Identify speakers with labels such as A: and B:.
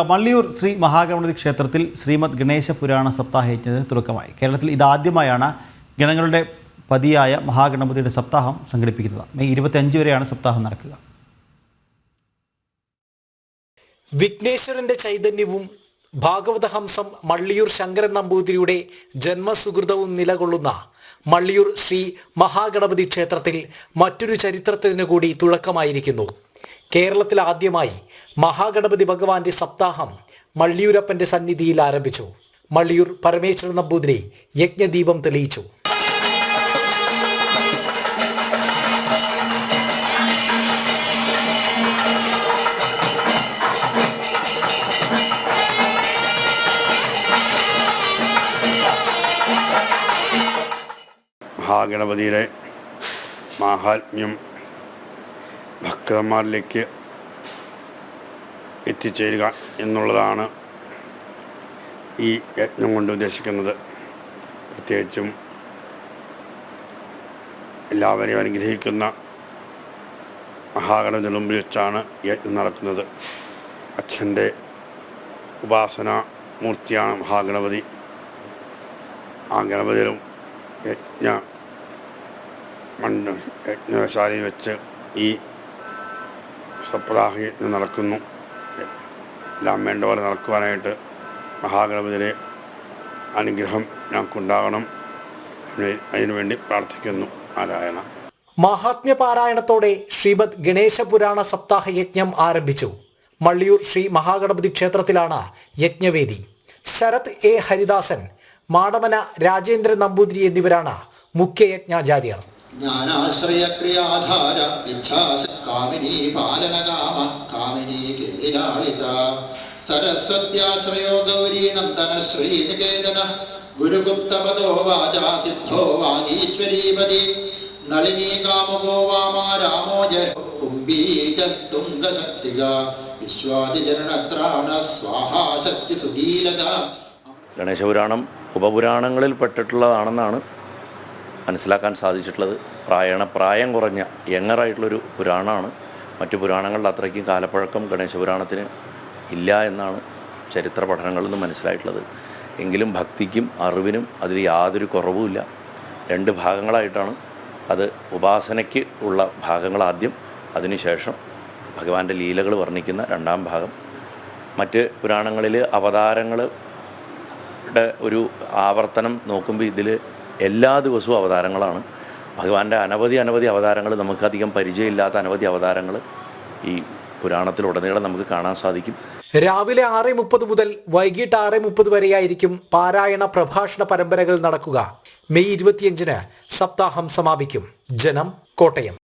A: മള്ളിയൂർ ശ്രീ മഹാഗണപതി ക്ഷേത്രത്തിൽ ശ്രീമദ് ഗണേശ പുരാണ സപ്താഹയജ്ഞത്തിന് തുടക്കമായി. കേരളത്തിൽ ഇതാദ്യമായാണ് ഗണങ്ങളുടെ പതിയായ മഹാഗണപതിയുടെ സപ്താഹം സംഘടിപ്പിക്കുന്നത്. മെയ് ഇരുപത്തിയഞ്ച് വരെയാണ് സപ്താഹം നടക്കുക.
B: വിഘ്നേശ്വരന്റെ ചൈതന്യവും ഭാഗവതഹംസം മള്ളിയൂർ ശങ്കരൻ നമ്പൂതിരിയുടെ ജന്മസുഹൃതവും നിലകൊള്ളുന്ന മള്ളിയൂർ ശ്രീ മഹാഗണപതി ക്ഷേത്രത്തിൽ മറ്റൊരു ചരിത്രത്തിന് കൂടി തുടക്കമായിരിക്കുന്നു. കേരളത്തിൽ ആദ്യമായി മഹാഗണപതി ഭഗവാന്റെ സപ്താഹം മള്ളിയൂരപ്പന്റെ സന്നിധിയിൽ ആരംഭിച്ചു. മള്ളിയൂർ പരമേശ്വരൻ നമ്പൂതിരി യജ്ഞദീപം തെളിയിച്ചു.
C: മഹാഗണപതിയുടെ മാഹാത്മ്യം ഭക്തന്മാരിലേക്ക് എത്തിച്ചേരുക എന്നുള്ളതാണ് ഈ യജ്ഞം കൊണ്ട് ഉദ്ദേശിക്കുന്നത്. പ്രത്യേകിച്ചും എല്ലാവരെയും അനുഗ്രഹിക്കുന്ന മഹാഗണപതി മുമ്പിൽ വെച്ചാണ് യജ്ഞം നടക്കുന്നത്. അച്ഛന്റെ ഉപാസന മൂർത്തിയാണ് മഹാഗണപതി. ആ ഗണപതിയിലും യജ്ഞ മണ്ഡ യജ്ഞശാലയിൽ വെച്ച് ഈ സപ്താഹ യജ്ഞം നടക്കുന്നു. എല്ലാം വേണ്ട പോലെ നടക്കുവാനായിട്ട് മഹാഗണപതിയുടെ അനുഗ്രഹം ഞങ്ങൾക്കുണ്ടാകണം. അതിനുവേണ്ടി പ്രാർത്ഥിക്കുന്നു. നാരായണ.
B: മഹാത്മ്യ പാരായണത്തോടെ ശ്രീമദ് ഗണേശ പുരാണ സപ്താഹ യജ്ഞം ആരംഭിച്ചു. മള്ളിയൂർ ശ്രീ മഹാഗണപതി ക്ഷേത്രത്തിലാണ് യജ്ഞവേദി. ശരത് എ ഹരിദാസൻ മാടമന രാജേന്ദ്രൻ നമ്പൂതിരി എന്നിവരാണ് മുഖ്യ യജ്ഞാചാര്യർ
D: ജ്ഞാനാശ്രയക്രിയാധാര ഇച്ഛാസ കാമിനി പാലനകാമ കാമിനി കേളിലാളിത സരസ്വത്യാശ്രയോ ഗൗരീ നന്ദന ശ്രീനികേതന. ഗുരുഗുപ്തപദോ വാചാ സിദ്ധോ വാഗീശ്വരീപതി നളിനി കാമുകോ വാമാ രാമോ ജുംബീജസ്തുംഗശക്തിക വിശ്വാദിചരണത്രാണ സ്വാഹാശക്തി സുഗീലത
E: ഗണേശപുരാണം ഉപപുരാണങ്ങളിൽ പെട്ടിട്ടുള്ളതാണെന്നാണ് മനസ്സിലാക്കാൻ സാധിച്ചിട്ടുള്ളത് പ്രായണ പ്രായം കുറഞ്ഞ യങ്ങറായിട്ടുള്ളൊരു പുരാണമാണ്. മറ്റു പുരാണങ്ങളിൽ അത്രയ്ക്കും കാലപ്പഴക്കം ഗണേശപുരാണത്തിന് ഇല്ല എന്നാണ് ചരിത്ര പഠനങ്ങളിൽ നിന്ന് മനസ്സിലായിട്ടുള്ളത്. എങ്കിലും ഭക്തിക്കും അറിവിനും അതിൽ യാതൊരു കുറവുമില്ല രണ്ട് ഭാഗങ്ങളായിട്ടാണ് അത് ഉപാസനയ്ക്ക് ഉള്ള ഭാഗങ്ങൾ ആദ്യം അതിനുശേഷം ഭഗവാന്റെ ലീലകൾ വർണിക്കുന്ന രണ്ടാം ഭാഗം. മറ്റ് പുരാണങ്ങളിൽ അവതാരങ്ങളുടെ ഒരു ആവർത്തനം നോക്കുമ്പോൾ ഇതിൽ എല്ലാ ദിവസവും അവതാരങ്ങളാണ്. ഭഗവാന്റെ അനവധി അനവധി അവതാരങ്ങൾ നമുക്കധികം പരിചയമില്ലാത്ത അനവധി അവതാരങ്ങൾ ഈ പുരാണത്തിലുടനീളം നമുക്ക് കാണാൻ സാധിക്കും.
B: രാവിലെ ആറ് മുപ്പത് മുതൽ വൈകിട്ട് ആറ് മുപ്പത് വരെയായിരിക്കും പാരായണ പ്രഭാഷണ പരമ്പരകൾ നടക്കുക. മെയ് ഇരുപത്തിയഞ്ചിന് സപ്താഹം സമാപിക്കും. ജനം കോട്ടയം.